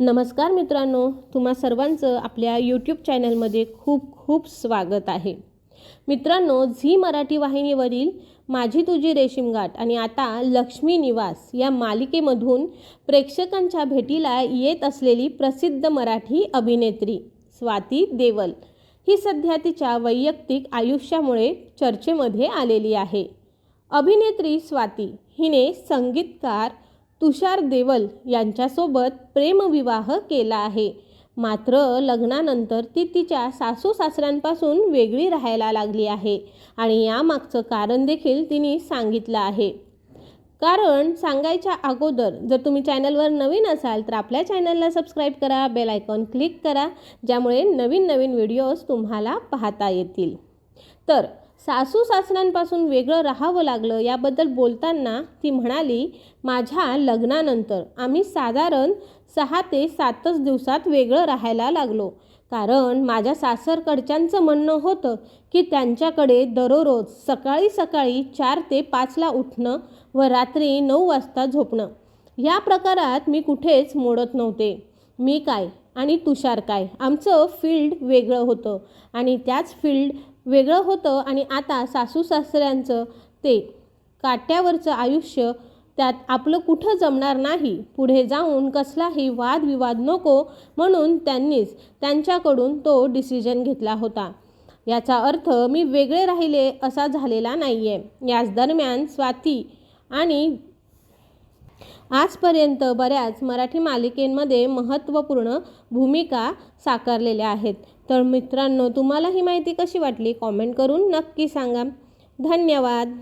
नमस्कार मित्रांनो तुम्हा सर्वांचं आपल्या यूट्यूब चॅनलमध्ये खूप खूप स्वागत आहे. मित्रांनो झी मराठी वाहिनीवरील माझी तुझी रेशीमगाठ आणि आता लक्ष्मी निवास या मालिकेमधून प्रेक्षकांच्या भेटीला येत असलेली प्रसिद्ध मराठी अभिनेत्री स्वाती देवल ही सध्या तिच्या वैयक्तिक आयुष्यामुळे चर्चेमध्ये आलेली आहे. अभिनेत्री स्वाती हिने संगीतकार तुषार देवल यांच्यासोबत प्रेमविवाह केला आहे. मात्र लग्नानंतर ती तिच्या सासू सासऱ्यांपासून वेगळी राहायला लागली आहे आणि यामागचं कारण देखील तिने सांगितलं आहे. कारण सांगायच्या अगोदर जर तुम्ही चॅनलवर नवीन असाल तर आपल्या चॅनलला सबस्क्राईब करा बेल आयकॉन क्लिक करा ज्यामुळे नवीन नवीन व्हिडिओज तुम्हाला पाहता येतील. तर सासू सासऱ्यांपासून वेगळं राहावं लागलं याबद्दल बोलताना ती म्हणाली माझ्या लग्नानंतर आम्ही साधारण सहा ते सातच दिवसात वेगळं राहायला लागलो. कारण माझ्या सासरकडच्यांचं म्हणणं होतं की त्यांच्याकडे दररोज सकाळी सकाळी चार ते पाचला उठणं व रात्री नऊ वाजता झोपणं. या प्रकारात मी कुठेच मोडत नव्हते. मी काय आणि तुषार काय? आमचं फील्ड वेगळं होतं. आणि त्याच फील्ड वेगळं होतं आणि आता सासू सासऱ्यांचं ते काट्यावरचं आयुष्य त्यात आपलं कुठं जमणार नाही. पुढे जाऊन कसलाही वादविवाद नको म्हणून त्यांनीच त्यांच्याकडून तो डिसिजन घेतला होता. याचा अर्थ मी वेगळे राहिले असा झालेला नाही आहे याच दरम्यान स्वाती आणि आजपर्यंत बऱ्याच मराठी मालिकेंमध्ये महत्त्वपूर्ण भूमिका साकारलेल्या आहेत. तर मित्रांनो तुम्हाला ही माहिती कशी वाटली? कॉमेंट करून नक्की सांगा. धन्यवाद.